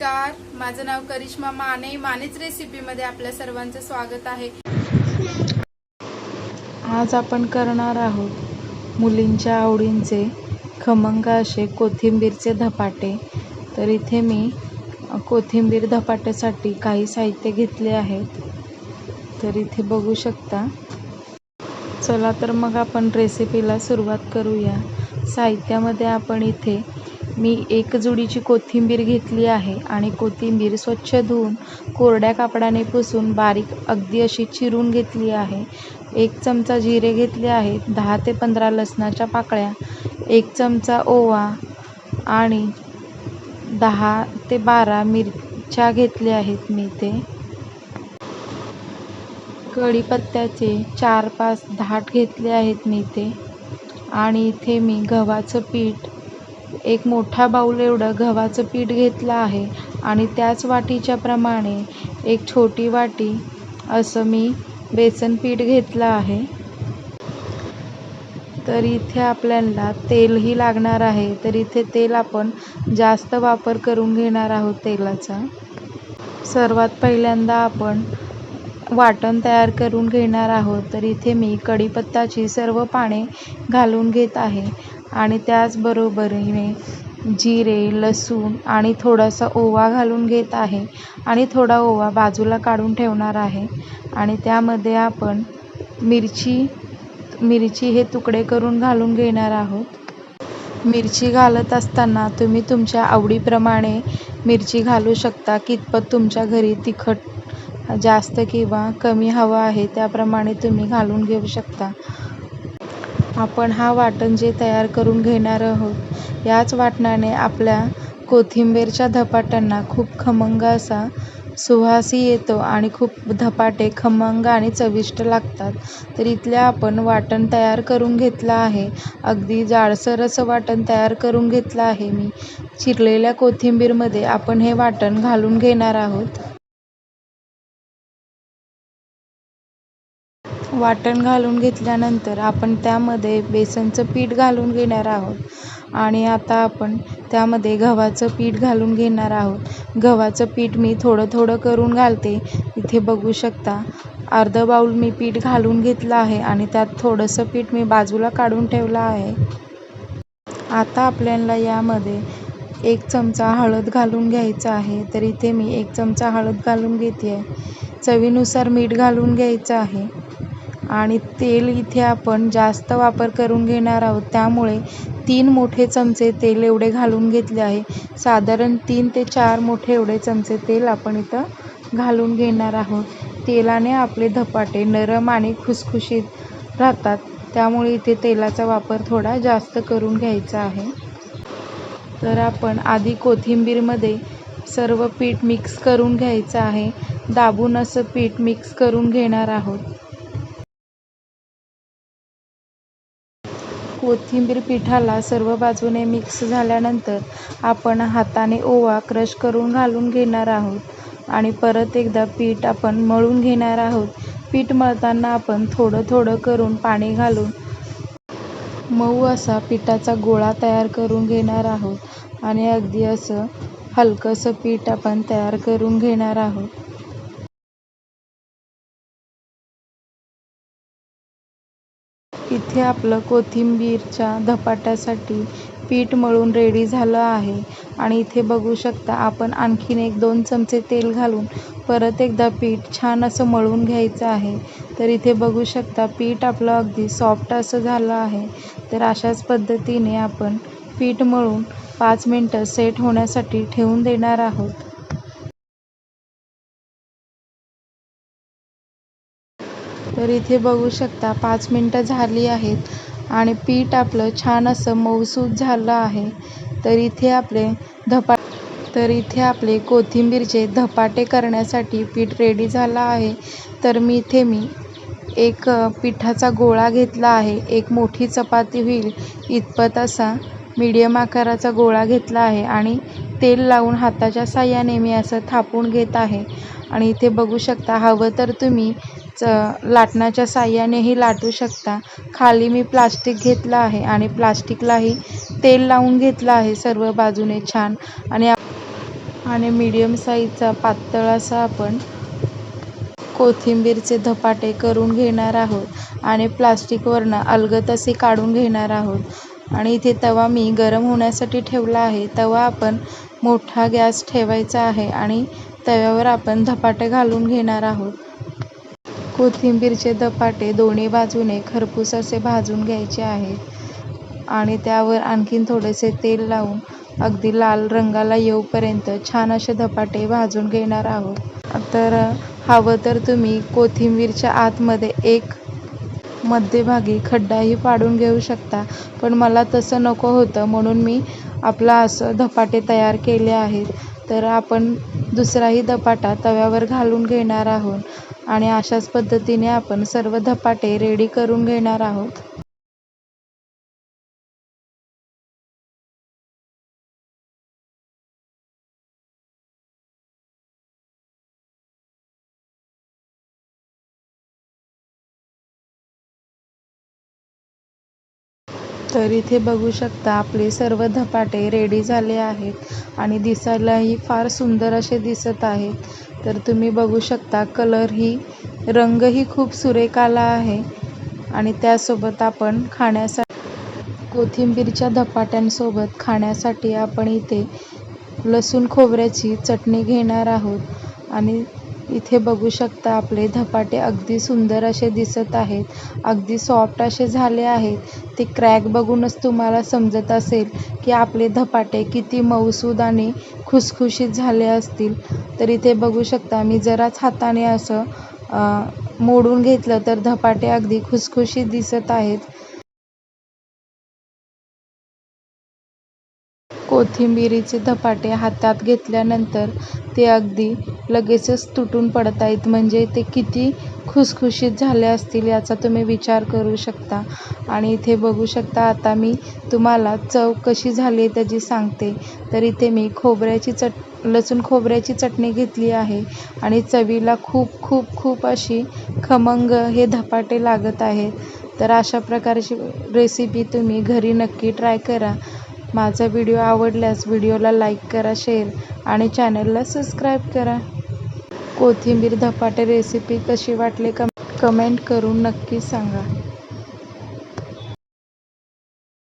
नमस्कार. माझं नाव करिश्मा माने. मानेच रेसिपीमध्ये आपल्या सर्वांचं स्वागत आहे. आज आपण करणार आहोत मुलींच्या आवडींचे खमंग असे कोथिंबीरचे धपाटे. तर इथे मी कोथिंबीर धपाट्यासाठी काही साहित्य घेतले आहेत. तर इथे बघू शकता. चला तर मग आपण रेसिपीला सुरुवात करूया. साहित्यामध्ये आपण इथे मी एक जुडीची कोथिंबीर घेतली आहे आणि कोथिंबीर स्वच्छ धुवून कोरड्या कापडाने पुसून बारीक अगदी अशी चिरून घेतली आहे. एक चमचा जिरे घेतले आहे दहा ते पंधरा लसणाच्या पाकळ्या एक चमचा ओवा आणि दहा ते बारा मिरच्या घेतल्या आहेत मी ते. कढीपत्त्याचे चार पाच धाट घेतले आहेत मी ते. आणि इथे मी गव्हाचं पीठ एक मोठा बाऊल एवढं गव्हाचं पीठ घेतलं आहे आणि त्याच वाटीच्या प्रमाणे एक छोटी वाटी असं मी बेसन पीठ घेतलं आहे. तर इथे आपल्याला तेलही लागणार आहे तर इथे तेल आपण जास्त वापर करून घेणार आहोत तेलाचा. सर्वात पहिल्यांदा आपण वाटण तयार करून घेणार आहोत. तर इथे मी कढीपत्ताची सर्व पाने घालून घेत आहे. आणि त्याचबरोबरीने जिरे लसूण आणि थोडासा ओवा घालून घेत आहे. आणि थोडा ओवा बाजूला काढून ठेवणार आहे. आणि त्यामध्ये आपण मिरची मिरची हे तुकडे करून घालून घेणार आहोत. मिरची घालत असताना तुम्ही तुमच्या आवडीप्रमाणे मिरची घालू शकता. कितपत तुमच्या घरी तिखट जास्त किंवा कमी हवं आहे त्याप्रमाणे तुम्ही घालून घेऊ शकता. आपण हा वाटण जे तयार करून घेणार आहोत याच वाटणाने आपल्या कोथिंबीरच्या धपाट्यांना खूप खमंग असा सुवासही येतो आणि खूप धपाटे खमंग आणि चविष्ट लागतात. तर इथल्या आपण वाटण तयार करून घेतलं आहे. अगदी जाडसर असं वाटण तयार करून घेतलं आहे मी. चिरलेल्या कोथिंबीरमध्ये आपण हे वाटण घालून घेणार आहोत. वाटण घालून घेतल्यानंतर आपण त्यामध्ये बेसनचं पीठ घालून घेणार आहोत. आणि आता आपण त्यामध्ये गव्हाचं पीठ घालून घेणार आहोत. गव्हाचं पीठ मी थोडं थोडं करून घालते. इथे बघू शकता अर्धं बाऊल मी पीठ घालून घेतलं आहे आणि त्यात थोडंसं पीठ मी बाजूला काढून ठेवलं आहे. आता आपल्याला यामध्ये एक चमचा हळद घालून घ्यायचं आहे. तर इथे मी एक चमचा हळद घालून घेते आहे चवीनुसार मीठ घालून घ्यायचं आहे. आणि तेल इथे आपण जास्त वापर करून घेणार आहोत. त्यामुळे तीन मोठे चमचे तेल एवढे घालून घेतले आहे. साधारण तीन ते चार मोठे एवढे चमचे तेल आपण इथं घालून घेणार आहोत. तेलाने आपले धपाटे नरम आणि खुसखुशीत राहतात. त्यामुळे इथे तेलाचा वापर थोडा जास्त करून घ्यायचा आहे. तर आपण आधी कोथिंबीरमध्ये सर्व पीठ मिक्स करून घ्यायचं आहे. दाबून असं पीठ मिक्स करून घेणार आहोत. कोथिंबीर पिठाला सर्व बाजूने मिक्स झाल्यानंतर आपण हाताने ओवा क्रश करून घालून घेणार आहोत. आणि परत एकदा पीठ आपण मळून घेणार आहोत. पीठ मळताना आपण थोडं थोडं करून पाणी घालून मऊ असा पिठाचा गोळा तयार करून घेणार आहोत. आणि अगदी असं हलकंसं पीठ आपण तयार करून घेणार आहोत. इथे आपलं कोथिंबीरच्या धपाट्यासाठी पीठ मळून रेडी झालं आहे. आणि इथे बघू शकता आपण आणखीन एक दोन चमचे तेल घालून परत एकदा पीठ छान असं मळून घ्यायचं आहे. तर इथे बघू शकता पीठ आपलं अगदी सॉफ्ट असं झालं आहे. तर अशाच पद्धतीने आपण पीठ मळून पाच मिनटं सेट होण्यासाठी ठेवून देणार आहोत. तर इथे बघू शकता पाच मिनटं झाली आहेत आणि पीठ आपलं छान असं मऊसूत झालं आहे. तर इथे आपले धपा तर इथे आपले कोथिंबीरचे धपाटे करण्यासाठी पीठ रेडी झालं आहे. तर मी इथे मी एक पिठाचा गोळा घेतला आहे. एक मोठी चपाती होईल. इतपत असा मीडियम आकाराचा गोळा घेतला आहे आणि तेल लावून हाताच्या साह्याने मी असं थापून घेत आहे. आणि इथे बघू शकता हवं तर तुम्ही च लाटण्याच्या साह्यानेही लाटू शकता. खाली मी प्लास्टिक घेतलं आहे आणि प्लास्टिकलाही तेल लावून घेतलं आहे सर्व बाजूने छान. आणि आणि मीडियम साईजचा पातळ असा आपण कोथिंबीरचे धपाटे करून घेणार आहोत आणि प्लास्टिकवरनं अलगद असे काढून घेणार आहोत. आणि इथे तवा मी गरम होण्यासाठी ठेवला आहे. तवा आपण मोठा गॅस ठेवायचा आहे आणि तव्यावर आपण धपाटे घालून घेणार आहोत. कोथिंबीरचे धपाटे दोन्ही बाजूने खरपूस असे भाजून घ्यायचे आहेत आणि त्यावर आणखीन थोडेसे तेल लावून अगदी लाल रंगाला येऊपर्यंत छान असे धपाटे भाजून घेणार आहोत. तर हवं तर तुम्ही कोथिंबीरच्या आतमध्ये एक मध्यभागी खड्डाही पाडून घेऊ शकता. पण मला तसं नको होतं म्हणून मी आपला असं धपाटे तयार केले आहेत. तर आपण दुसराही धपाटा तव्यावर घालून घेणार आहोत. आणि अशाच पद्धतीने आपण सर्व धपाटे रेडी करून घेणार आहोत. तर इथे बघू शकता आपले सर्व धपाटे रेडी झाले आहेत आणि दिसायलाही फार सुंदर असे दिसत आहेत. तर तुम्ही बघू शकता कलर ही रंगही खूप सुरेख आला आहे. आणि त्यासोबत आपण खाण्यासाठी कोथिंबीरच्या धपाट्यांसोबत खाण्यासाठी आपण इथे लसूण खोबऱ्याची चटणी घेणार आहोत. आणि इथे बघू शकता आपले धपाटे अगदी सुंदर असे दिसत आहेत. अगदी सॉफ्ट असे झाले आहेत. ते क्रॅक बघूनच तुम्हाला समजत असेल की आपले धपाटे किती मऊसूद आणि खुसखुशीत झाले असतील. तर इथे बघू शकता मी जराच हाताने असं मोडून घेतलं तर धपाटे अगदी खुसखुशीत दिसत आहेत. कोथिंबिरीचे धपाटे हातात घेतल्यानंतर ते अगदी लगेचच तुटून पडत आहेत म्हणजे ते किती खुसखुशीत झाले असतील याचा तुम्ही विचार करू शकता. आणि इथे बघू शकता आता मी तुम्हाला चव कशी झाली आहे त्याची सांगते. तर इथे मी खोबऱ्याची चट लसूण खोबऱ्याची चटणी घेतली आहे. आणि चवीला खूप खूप खूप अशी खमंग हे धपाटे लागत आहेत. तर अशा प्रकारची रेसिपी तुम्ही घरी नक्की ट्राय करा. माझा व्हिडिओ आवडल्यास व्हिडिओला लाईक करा शेअर आणि चॅनलला सबस्क्राईब करा. कोथिंबीर धपाटे रेसिपी कशी वाटली कम कमेंट करून नक्की सांगा.